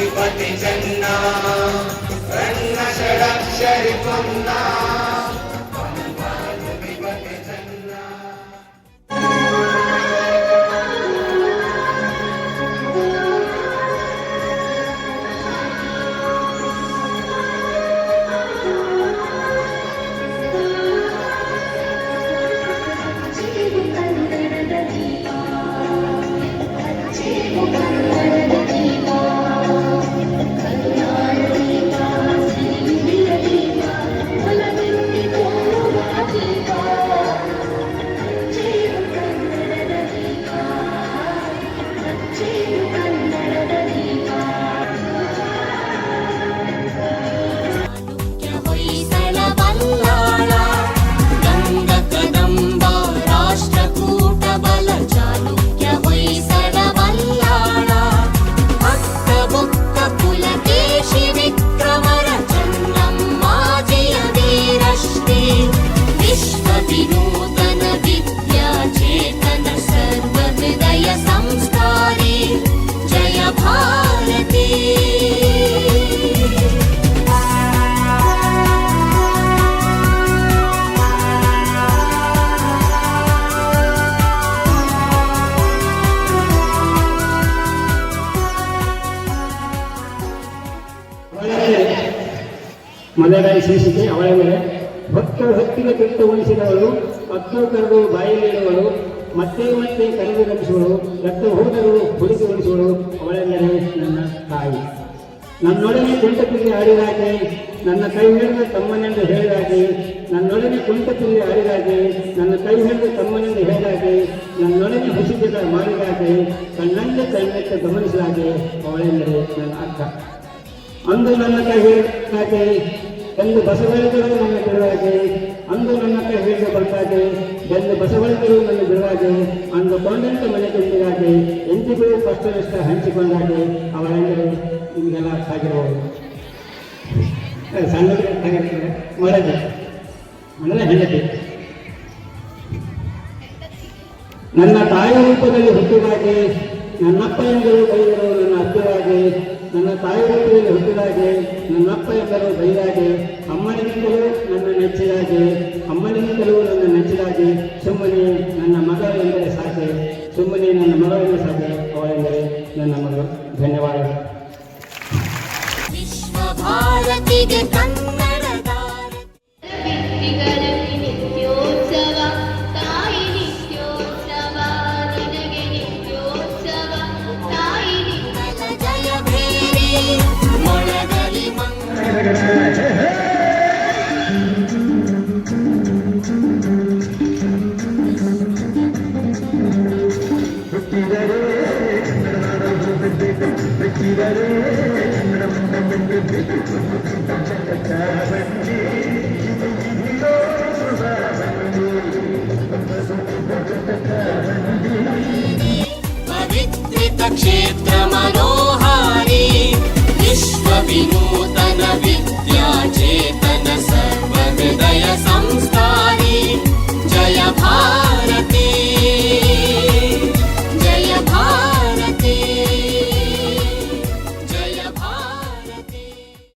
యోగిపతి జన్నా రన్న Shadakshari Ponna. to you. ಮೊದಲಾಗಿ ಶೀರ್ಷಿಕೆ ಅವಳ ಮೇಲೆ. ಭಕ್ತರು ಹೊತ್ತಿಗೆ ಕೆಟ್ಟು ಉಳಿಸಿದವಳು ಮಕ್ಕಳು ಕರೆದು ಬಾಯಿಲಿಡುವಳು ಮತ್ತೆ ಮತ್ತೆ ಕರೆದು ರಕ್ಷಿಸುವಳು ರಕ್ತ ಹೋದರು ಹುಡುಕಿ ಉಳಿಸುವಳು ಅವಳೆಂದರೆ ನನ್ನ ತಾಯಿ. ನನ್ನೊಡನೆ ಕುಂಟದಲ್ಲಿ ಆಡಿದಾಗೆ ನನ್ನ ಕೈ ಹಿಡಿದು ತಮ್ಮನೆಂದು ಹೇಳಿದಾಗೆ, ನನ್ನೊಡನೆ ಕುಂಟದಲ್ಲಿ ಆಡಿದಾಗೆ ನನ್ನ ಕೈ ಹಿಡಿದು ತಮ್ಮನೆಂದು ಹೇಳಿದಾಗೆ, ನನ್ನೊಡನೆ ಹುಸಿದ ಮಾಡಿದಾಗೆ ಕಣ್ಣಂಗೆ ಕಣ್ಣಕ್ಕೆ ಗಮನಿಸಿದಾಗೆ ಅವಳೆಂದರೆ ನನ್ನ ಅಕ್ಕ ಅಂದು ನನ್ನ ಕೈ ಹಿಡಿದಾಗೆ ಎಂದು ಬಸವಳಿದರು ನನ್ನ ಬಿಡುವಾಗೆ ಅಂದು ನನ್ನ ಕೈ ಹಿಡಿದು ಬಂದಾಗೆ ಎಂದು ಬಸವಳಿದರು ನನ್ನ ಬಿಡುವಾಗೆ ಅಂದು ಕೊಂಡಂತೆ ಮನೆ ತಿಂದಿದಾಗೆ ಎಂದಿಗೂ ಕಷ್ಟನಷ್ಟ ಹಂಚಿಕೊಂಡಾಗೆ ಅವರ ನಿಮಗೆಲ್ಲ ಅರ್ಥ ಆಗಿರಬಹುದು ಸಣ್ಣ ಮೊಳಗೆ ಅಂದರೆ ಹೆಂಡತಿ. ನನ್ನ ತಾಯಿ ರೂಪದಲ್ಲಿ ಹುಟ್ಟಿದಾಗೆ, ನನ್ನಪ್ಪ ಎಂದರು ಬೈದರು ನನ್ನ ಅತ್ತಿರಾಗೆ ನನ್ನ ತಾಯಿ ಮಕ್ಕಳಿಗೆ ಹುಟ್ಟಿದಾಗೆ ನನ್ನಪ್ಪ ಎಂದರು ಬೈದಾಗೆ ಅಮ್ಮನಿಗಿಂತಲೂ ನನ್ನ ನೆಚ್ಚಿದಾಗೆ ಅಮ್ಮನಿಗಿಂತಲೂ ನನ್ನ ನೆಚ್ಚಿದಾಗೆ, ಸುಮ್ಮನೆ ನನ್ನ ಮಗ ಎಂದರೆ ಸಾಕೆ, ಸುಮ್ಮನೆ ನನ್ನ ಮಗಳೆಂದರೆ ಸಾಕೆ, ಅವಳೆಂದರೆ ನನ್ನ ಮಗಳು. ಧನ್ಯವಾದಗಳು. పవిత్రిత క్షేత్రమను